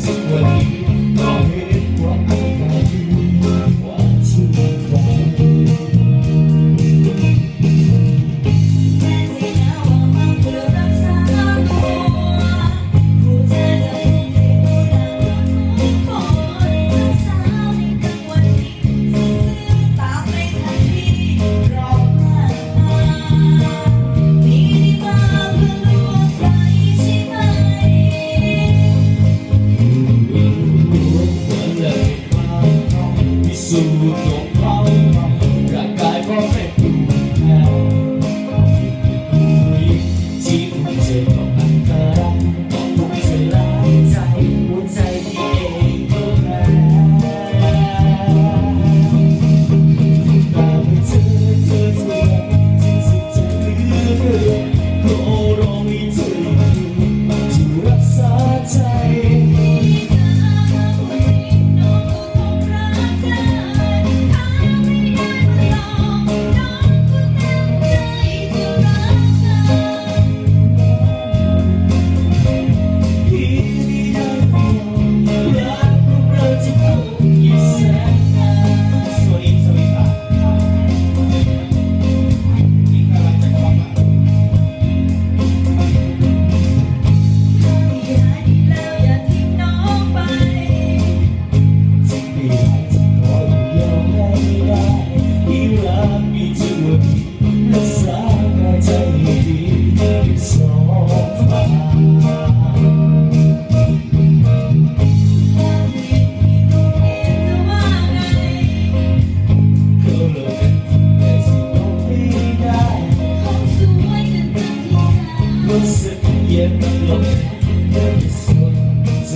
it's what you สักเย็นลงไม่สนใจ